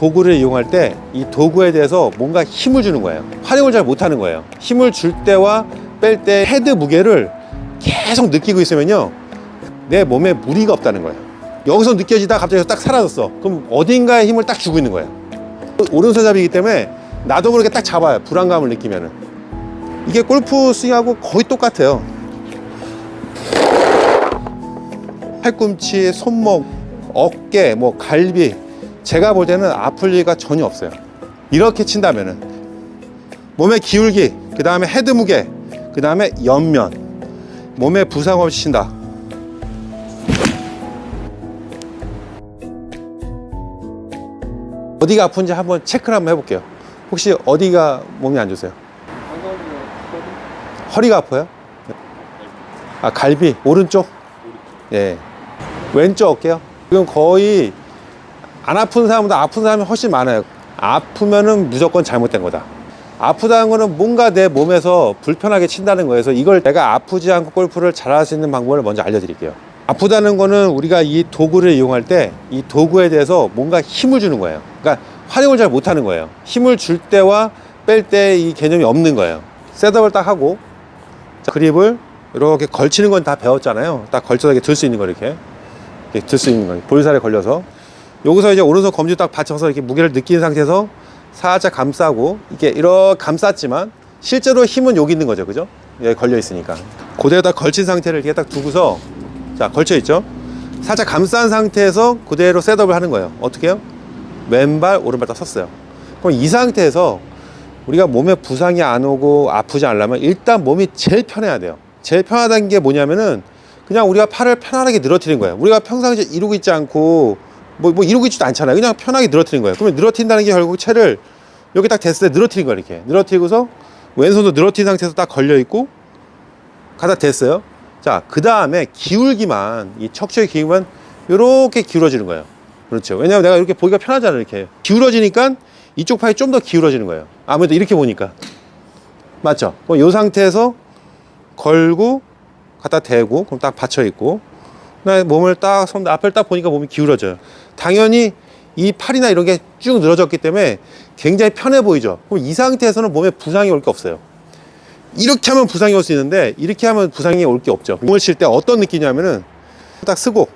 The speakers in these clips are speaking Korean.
도구를 이용할 때 이 도구에 대해서 뭔가 힘을 주는 거예요. 활용을 잘 못하는 거예요. 힘을 줄 때와 뺄 때 헤드 무게를 계속 느끼고 있으면요. 내 몸에 무리가 없다는 거예요. 여기서 느껴지다 갑자기 딱 사라졌어. 그럼 어딘가에 힘을 딱 주고 있는 거예요. 오른손잡이기 때문에 나도 모르게 딱 잡아요. 불안감을 느끼면은. 이게 골프 스윙하고 거의 똑같아요. 팔꿈치, 손목, 어깨, 뭐 갈비 제가 볼 때는 아플 리가 전혀 없어요. 이렇게 친다면은 몸의 기울기, 그 다음에 헤드 무게, 그 다음에 옆면, 몸에 부상 없이 친다. 어디가 아픈지 한번 체크를 한번 해볼게요. 혹시 어디가 몸이 안 좋으세요? 허리가 아파요? 아 갈비 오른쪽? 예. 왼쪽 어깨요? 지금 거의 안 아픈 사람보다 아픈 사람이 훨씬 많아요. 아프면은 무조건 잘못된 거다. 아프다는 거는 뭔가 내 몸에서 불편하게 친다는. 그래서 이걸 내가 아프지 않고 골프를 잘할 수 있는 방법을 먼저 알려드릴게요. 아프다는 거는 우리가 이 도구를 이용할 때 이 도구에 대해서 뭔가 힘을 주는 거예요. 그러니까 활용을 잘 못하는 거예요. 힘을 줄 때와 뺄 때 이 개념이 없는 거예요. 셋업을 딱 하고 자, 그립을 이렇게 걸치는 건 다 배웠잖아요. 딱 걸쳐서 이렇게 들 수 있는 거 이렇게. 이렇게 들 수 있는 거. 볼살에 걸려서. 여기서 이제 오른손 검지 딱 받쳐서 이렇게 무게를 느끼는 상태에서 살짝 감싸고 이렇게 이렇게 감쌌지만 실제로 힘은 여기 있는 거죠. 그죠? 여기 걸려 있으니까. 그대로 딱 걸친 상태를 이렇게 딱 두고서 자, 걸쳐 있죠? 살짝 감싼 상태에서 그대로 셋업을 하는 거예요. 어떻게 해요? 왼발, 오른발 딱 섰어요. 그럼 이 상태에서 우리가 몸에 부상이 안 오고 아프지 않으려면 일단 몸이 제일 편해야 돼요. 제일 편하다는 게 뭐냐면은 그냥 우리가 팔을 편안하게 늘어뜨리는 거예요. 우리가 평상시에 이루고 있지 않고 뭐, 뭐 이루고 있지도 않잖아요. 그냥 편하게 늘어뜨리는 거예요. 그러면 늘어뜨린다는 게 결국 채를 여기 딱 됐을 때 늘어뜨린 거예요. 이렇게. 늘어뜨리고서 왼손도 늘어뜨린 상태에서 딱 걸려 있고 가다 됐어요. 자, 그 다음에 기울기만, 이 척추의 기울기만 이렇게 기울어지는 거예요. 그렇죠. 왜냐면 내가 이렇게 보기가 편하잖아요. 이렇게. 기울어지니까 이쪽 팔이 좀 더 기울어지는 거예요. 아무래도 이렇게 보니까. 맞죠? 그럼 이 상태에서 걸고, 갖다 대고, 그럼 딱 받쳐 있고, 그다음에 몸을 딱, 손 앞을 딱 보니까 몸이 기울어져요. 당연히 이 팔이나 이런 게 쭉 늘어졌기 때문에 굉장히 편해 보이죠. 그럼 이 상태에서는 몸에 부상이 올 게 없어요. 이렇게 하면 부상이 올 수 있는데 이렇게 하면 부상이 올 게 없죠. 공을 칠 때 어떤 느낌이냐면은 딱 쓰고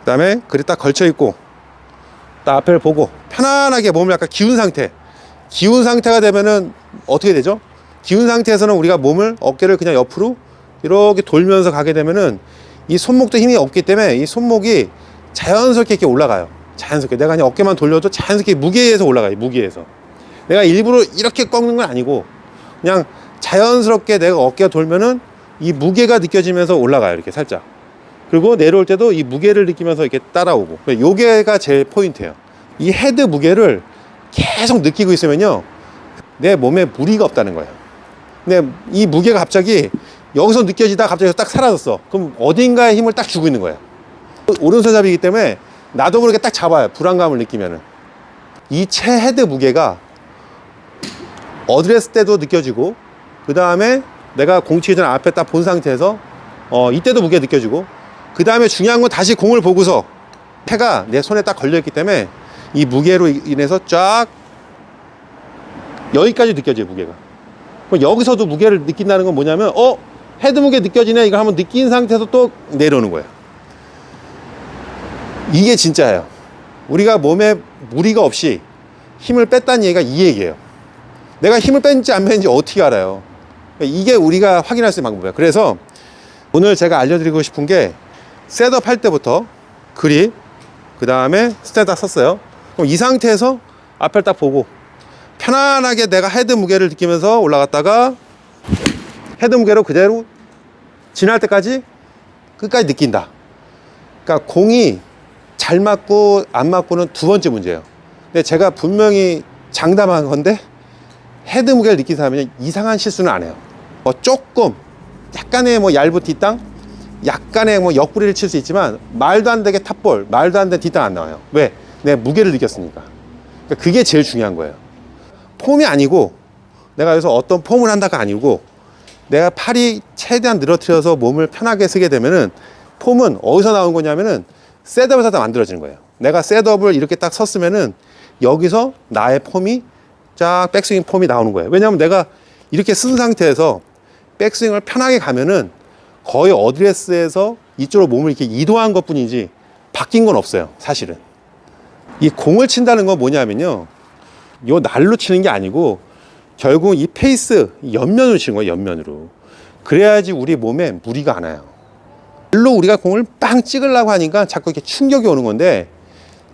그다음에 그립 딱 걸쳐 있고 딱 앞을 보고 편안하게 몸을 약간 기운 상태. 기운 상태가 되면은 어떻게 되죠? 기운 상태에서는 우리가 몸을 어깨를 그냥 옆으로 이렇게 돌면서 가게 되면은 이 손목도 힘이 없기 때문에 이 손목이 자연스럽게 이렇게 올라가요. 자연스럽게 내가 그냥 어깨만 돌려도 자연스럽게 무게에서 올라가요. 무게에서 내가 일부러 이렇게 꺾는 건 아니고 그냥 자연스럽게 내가 어깨가 돌면은 이 무게가 느껴지면서 올라가요. 이렇게 살짝. 그리고 내려올 때도 이 무게를 느끼면서 이렇게 따라오고. 요게가 제일 포인트예요. 이 헤드 무게를 계속 느끼고 있으면요. 내 몸에 무리가 없다는 거예요. 근데 이 무게가 갑자기 여기서 느껴지다 갑자기 딱 사라졌어. 그럼 어딘가에 힘을 딱 주고 있는 거예요. 오른손잡이기 때문에 나도 모르게 딱 잡아요. 불안감을 느끼면은. 이 채 헤드 무게가 어드레스 때도 느껴지고 그 다음에 내가 공 치기 전에 앞에 딱 본 상태에서 어 이때도 무게 느껴지고 그 다음에 중요한 건 다시 공을 보고서 패가 내 손에 딱 걸려 있기 때문에 이 무게로 인해서 쫙 여기까지 느껴져요 무게가 그럼 여기서도 무게를 느낀다는 건 뭐냐면 어 헤드 무게 느껴지네 이걸 한번 느낀 상태에서 또 내려오는 거예요 이게 진짜예요 우리가 몸에 무리가 없이 힘을 뺐다는 얘기가 이 얘기예요 내가 힘을 뺀지 안 뺀지 어떻게 알아요? 이게 우리가 확인할 수 있는 방법이에요. 그래서 오늘 제가 알려드리고 싶은 게 셋업 할 때부터 그립, 그 다음에 스탠드 딱 섰어요. 그럼 이 상태에서 앞을 딱 보고 편안하게 내가 헤드 무게를 느끼면서 올라갔다가 헤드 무게로 그대로 지날 때까지 끝까지 느낀다. 그러니까 공이 잘 맞고 안 맞고는 두 번째 문제예요. 근데 제가 분명히 장담한 건데 헤드 무게를 느낀 사람은 이상한 실수는 안 해요. 뭐 조금 약간의 뭐 얇은 뒷땅, 약간의 뭐 옆구리를 칠 수 있지만 말도 안 되게 탑볼, 말도 안 되는 뒷땅 안 나와요. 왜? 내 무게를 느꼈으니까. 그러니까 그게 제일 중요한 거예요. 폼이 아니고 내가 여기서 어떤 폼을 한다가 아니고 내가 팔이 최대한 늘어뜨려서 몸을 편하게 쓰게 되면은 폼은 어디서 나온 거냐면은 셋업에서 다 만들어지는 거예요. 내가 셋업을 이렇게 딱 섰으면은 여기서 나의 폼이 쫙 백스윙 폼이 나오는 거예요. 왜냐하면 내가 이렇게 쓴 상태에서 백스윙을 편하게 가면은 거의 어드레스에서 이쪽으로 몸을 이렇게 이동한 것 뿐이지 바뀐 건 없어요. 사실은. 이 공을 친다는 건 뭐냐면요. 요 날로 치는 게 아니고 결국 이 페이스 옆면으로 치는 거예요. 옆면으로. 그래야지 우리 몸에 무리가 안 와요. 일로 우리가 공을 빵 찍으려고 하니까 자꾸 이렇게 충격이 오는 건데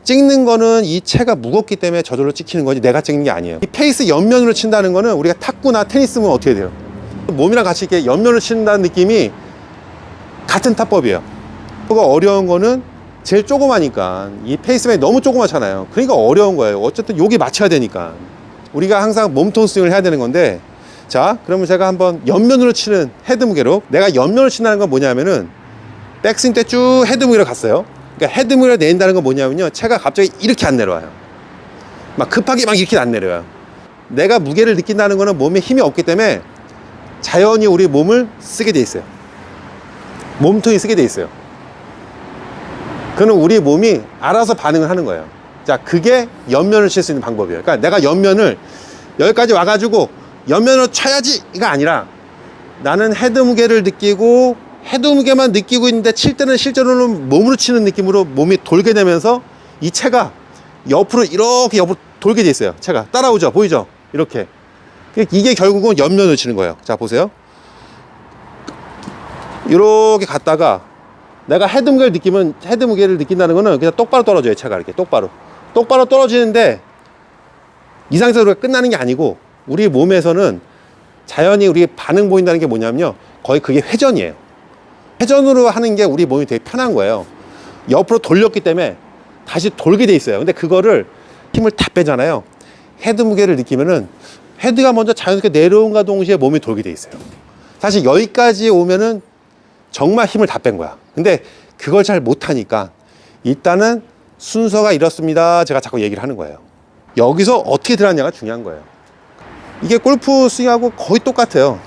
찍는 거는 이 채가 무겁기 때문에 저절로 찍히는 거지 내가 찍는 게 아니에요. 이 페이스 옆면으로 친다는 거는 우리가 탁구나 테니스면 어떻게 돼요? 몸이랑 같이 이렇게 옆면으로 친다는 느낌이 같은 타법이에요. 그거 어려운 거는 제일 조그마니까 이 페이스맨이 너무 조그맣잖아요. 그러니까 어려운 거예요. 어쨌든 여기 맞춰야 되니까 우리가 항상 몸통 스윙을 해야 되는 건데 자 그러면 제가 한번 옆면으로 치는 헤드 무게로 내가 옆면으로 친다는 건 뭐냐면은 백스윙 때 쭉 헤드 무게로 갔어요. 그러니까 헤드 무게를 내린다는 건 뭐냐면요 채가 갑자기 이렇게 안 내려와요. 막 급하게 막 이렇게 안 내려와요. 내가 무게를 느낀다는 거는 몸에 힘이 없기 때문에 자연히 우리 몸을 쓰게 돼 있어요. 몸통이 쓰게 돼 있어요. 그는 우리 몸이 알아서 반응을 하는 거예요. 자, 그게 옆면을 칠 수 있는 방법이에요. 그러니까 내가 옆면을 여기까지 와가지고 옆면으로 쳐야지 이가 아니라 나는 헤드 무게를 느끼고 헤드 무게만 느끼고 있는데 칠 때는 실제로는 몸으로 치는 느낌으로 몸이 돌게 되면서 이 채가 옆으로 이렇게 옆으로 돌게 돼 있어요. 채가 따라오죠, 보이죠? 이렇게 이게 결국은 옆면을 치는 거예요. 자, 보세요. 이렇게 갔다가 내가 헤드 무게를 느끼면 헤드 무게를 느낀다는 거는 그냥 똑바로 떨어져요 차가 이렇게 똑바로 똑바로 떨어지는데 이 상태로 우리가 끝나는 게 아니고 우리 몸에서는 자연히 우리 반응 보인다는 게 뭐냐면요. 거의 그게 회전이에요. 회전으로 하는 게 우리 몸이 되게 편한 거예요. 옆으로 돌렸기 때문에 다시 돌게 돼 있어요. 근데 그거를 힘을 다 빼잖아요. 헤드 무게를 느끼면은 헤드가 먼저 자연스럽게 내려온과 동시에 몸이 돌게 돼 있어요. 사실 여기까지 오면은 정말 힘을 다 뺀 거야. 근데 그걸 잘 못하니까 일단은 순서가 이렇습니다. 제가 자꾸 얘기를 하는 거예요. 여기서 어떻게 들어갔냐가 중요한 거예요. 이게 골프 스윙하고 거의 똑같아요.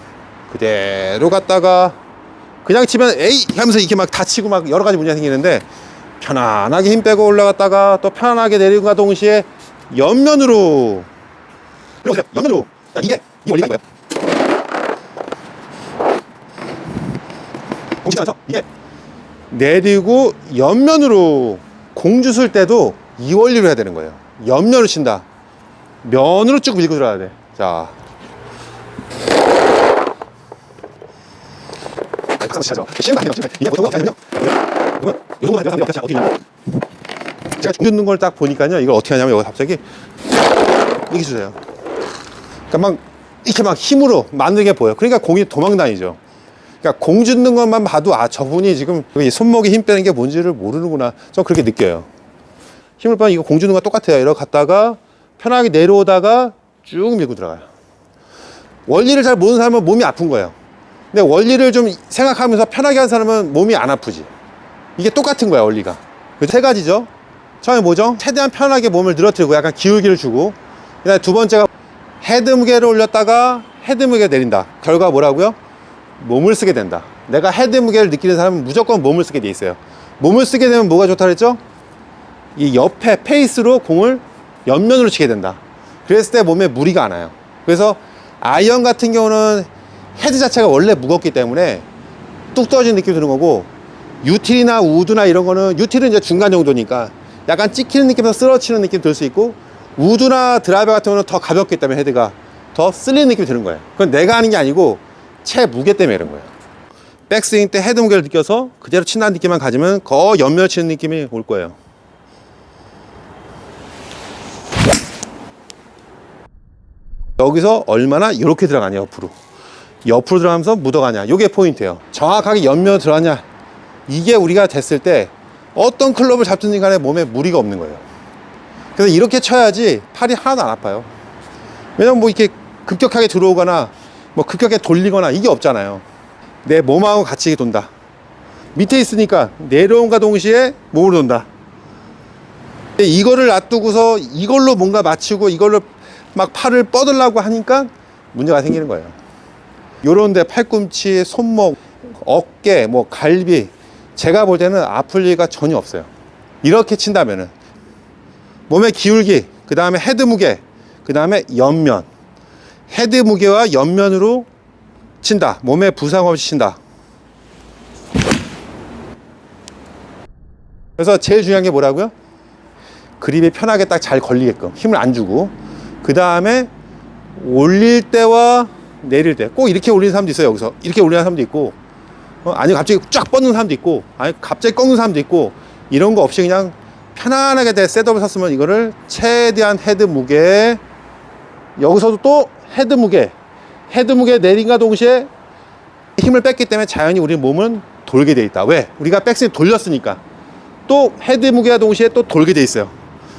그대로 갔다가 그냥 치면 에이 하면서 이렇게 막 다치고 막 여러 가지 문제가 생기는데 편안하게 힘 빼고 올라갔다가 또 편안하게 내리고가 동시에 옆면으로 이렇게 옆면으로 자, 이게 이 원리가 이거예요. 공식하죠 이게 내리고 옆면으로 공주 쓸 때도 이 원리로 해야 되는 거예요. 옆면으로 친다. 면으로 쭉 밀고 들어가야 돼. 자. 박수 치죠. 쉬운 거 아니에요. 이게 보통 거 아니에요. 이건 이런 거 하면 어떻게 어떻게 하냐면 제가 죽는 걸 딱 보니까요. 이걸 어떻게 하냐면 여기 갑자기 이렇게 주세요. 그러니까 막 이렇게 막 힘으로 만들게 보여. 그러니까 공이 도망 다니죠. 그러니까 공 줍는 것만 봐도 아 저분이 지금 이 손목에 힘 빼는 게 뭔지를 모르는구나. 저 그렇게 느껴요. 힘을 빼면 이거 공 주는 거 똑같아요. 이렇게 갔다가 편하게 내려오다가 쭉 밀고 들어가요. 원리를 잘 모르는 사람은 몸이 아픈 거예요. 근데 원리를 좀 생각하면서 편하게 하는 사람은 몸이 안 아프지. 이게 똑같은 거야 원리가. 그세 가지죠. 처음에 뭐죠? 최대한 편하게 몸을 늘어뜨리고 약간 기울기를 주고. 그다음에 두 번째가 헤드 무게를 올렸다가 헤드 무게 내린다. 결과 뭐라고요? 몸을 쓰게 된다. 내가 헤드 무게를 느끼는 사람은 무조건 몸을 쓰게 돼 있어요. 몸을 쓰게 되면 뭐가 좋다 그랬죠? 이 옆에 페이스로 공을 옆면으로 치게 된다. 그랬을 때 몸에 무리가 안 와요. 그래서 아이언 같은 경우는 헤드 자체가 원래 무겁기 때문에 뚝 떨어지는 느낌이 드는 거고 유틸이나 우드나 이런 거는 유틸은 이제 중간 정도니까 약간 찍히는 느낌에서 쓰러치는 느낌 들 수 있고 우드나 드라이버 같은 경우는 더 가볍기 때문에 헤드가 더 쓸리는 느낌이 드는 거예요. 그건 내가 하는 게 아니고 채 무게 때문에 이런 거예요. 백스윙 때 헤드 무게를 느껴서 그대로 친다는 느낌만 가지면 거의 옆면 치는 느낌이 올 거예요. 여기서 얼마나 이렇게 들어가냐 옆으로. 옆으로 들어가면서 묻어가냐. 이게 포인트예요. 정확하게 옆면 들어가냐. 이게 우리가 됐을 때 어떤 클럽을 잡든지 간에 몸에 무리가 없는 거예요. 그래서 이렇게 쳐야지 팔이 하나도 안 아파요. 왜냐면 뭐 이렇게 급격하게 들어오거나 뭐 급격하게 돌리거나 이게 없잖아요 내 몸하고 같이 돈다 밑에 있으니까 내려온과 동시에 몸으로 돈다 이거를 놔두고서 이걸로 뭔가 맞추고 이걸로 막 팔을 뻗으려고 하니까 문제가 생기는 거예요. 요런데 팔꿈치, 손목, 어깨, 뭐 갈비 제가 볼 때는 아플 리가 전혀 없어요. 이렇게 친다면은 몸의 기울기 그 다음에 헤드 무게, 그 다음에 옆면. 헤드 무게와 옆면으로 친다. 몸에 부상 없이 친다. 그래서 제일 중요한 게 뭐라고요? 그립이 편하게 딱 잘 걸리게끔 힘을 안 주고 그 다음에 올릴 때와 내릴 때 꼭 이렇게 올리는 사람도 있어요 여기서 이렇게 올리는 사람도 있고 어, 아니 갑자기 쫙 뻗는 사람도 있고 아니 갑자기 꺾는 사람도 있고 이런 거 없이 그냥 편안하게 내 셋업을 샀으면 이거를 최대한 헤드 무게 여기서도 또 헤드 무게 헤드 무게 내린과 동시에 힘을 뺐기 때문에 자연히 우리 몸은 돌게 돼 있다. 왜? 우리가 백스윙 돌렸으니까. 또 헤드 무게와 동시에 또 돌게 돼 있어요.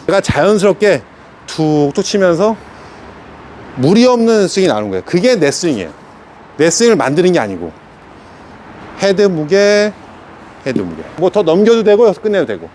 내가 자연스럽게 툭툭 치면서 무리 없는 스윙이 나오는 거예요. 그게 내 스윙이에요. 내 스윙을 만드는 게 아니고. 헤드 무게 헤드 무게. 뭐 더 넘겨도 되고 끝내도 되고